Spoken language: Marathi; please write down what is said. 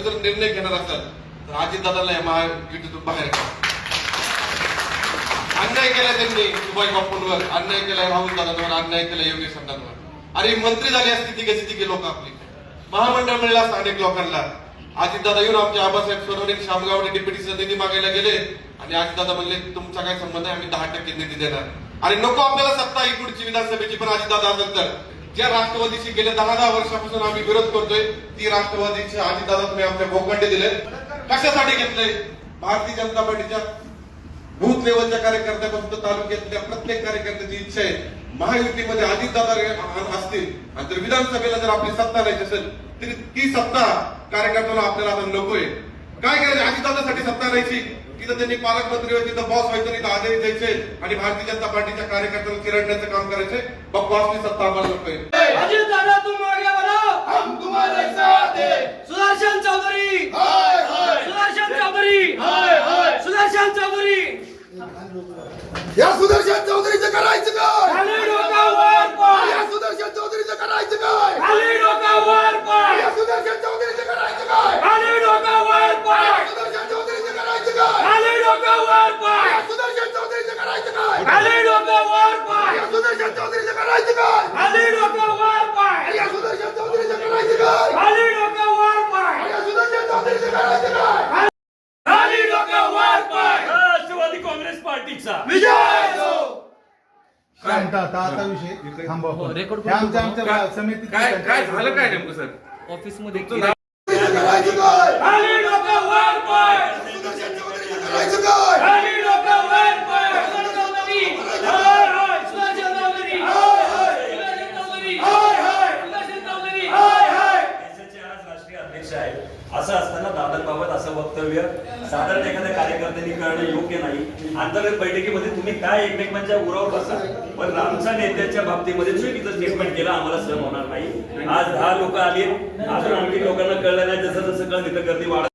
दादांनी जर निर्णय घेणार असाल तर अजितदादाला या महायुतीतून बाहेर काढा. अन्याय केला त्यांनी सुभाष बापूंवर अन्याय केलाय राहुल दादांवर अन्याय केला योगेश अण्णांवर अरे मंत्री झाले असते तिघे तिघे लोक आपली. महामंडळ मिळलं असतं अनेक लोकांना. अजितदादा येऊन आमचे आबासाहेब सोनवणे शामगावडे डिप्युटीचा निधी मागायला गेले. आणि अजितदादा म्हणले तुमचा काय संबंध आहे? आम्ही दहा टक्के निधी देणार. आणि नको आपल्याला सत्ता ही पुढची विधानसभेची पण अजितदादा असेल तर. ज्या राष्ट्रवादीशी गेल्या दहा दहा वर्षापासून आम्ही विरोध करतोय ती राष्ट्रवादीची आधी दादा तुम्ही आमच्या भोगंडे दिले. कशासाठी घेतलंय भारतीय जनता पार्टीच्या बूथ लेवलच्या कार्यकर्त्यापासून तालुक्यातल्या प्रत्येक कार्यकर्त्याची इच्छा आहे. महायुतीमध्ये अजितदादा दादा असतील. आणि जर विधानसभेला जर आपली सत्ता नाही असेल तरी ती सत्ता कार्यकर्त्याला आपल्याला आता नकोय. काय करायचं अजितदादासाठी सत्ता राहायची. तिथं त्यांनी पालकमंत्री व्हायचे तिथं बॉस व्हायचं तर आदेश द्यायचे आणि भारतीय जनता पार्टीच्या कार्यकर्त्यांना चिरडण्याचं काम करायचे. बकवासली सत्ता आम्हाला हैं. सुदर्शन चौधरी. हाय हाय. सुदर्शन चौधरी. हाय हाय. सुदर्शन चौधरी. या सुदर्शन चौधरीचं करायचं काय खाली डोका वर पाय या सुदर्शन चौधरीचं करायचं काय खाली डोका वर पाय या सुदर्शन चौधरीचं करायचं काय खाली डोका वर पाय या सुदर्शन चौधरीचं करायचं काय खाली डोका वर पाय या सुदर्शन चौधरीचं करायचं काय खाली डोका वर पाय या सुदर्शन चौधरीचं करायचं काय खाली डोका वर पाय या सुदर्शन चौधरीचं करायचं काय खाली डोका वर पाय या सुदर्शन चौधरीचं करायचं काय खाली डोका वर पाय राष्ट्रवादी काँग्रेस विजय. शांत आता आता विषय. थांबवा हे आमच्या आमच्या समितीत काय काय झालं काय नेमकं सर? ऑफिसमध्ये चौधरीचं करायचं काय खाली डोका वर पाय सुदर्शन चौधरीचं करायचं काय खाली डोका वर पाय सुदर्शन चौधरी हाय हाय सुदर्शन चौधरी हाय हाय सुदर्शन चौधरी हाय हाय सुदर्शन चौधरी हाय हाय देशाचे आज राष्ट्रीय अध्यक्ष आहेत असं असताना दादांबाबत असं वक्तव्य साधारण एखाद्या कार्यकर्त्यांनी करणं योग्य नाही. अंतर्गत बैठकीमध्ये तुम्ही काय एकमेकांच्या उरावर बसा. पण आमच्या नेत्याच्या बाबतीमध्ये चुकीचं स्टेटमेंट केलं आम्हाला सहन होणार नाही. आज दहा लोक आली अजून आणखी लोकांना कळलं नाही जसं जसं कळलं तिथं गर्दी वाढत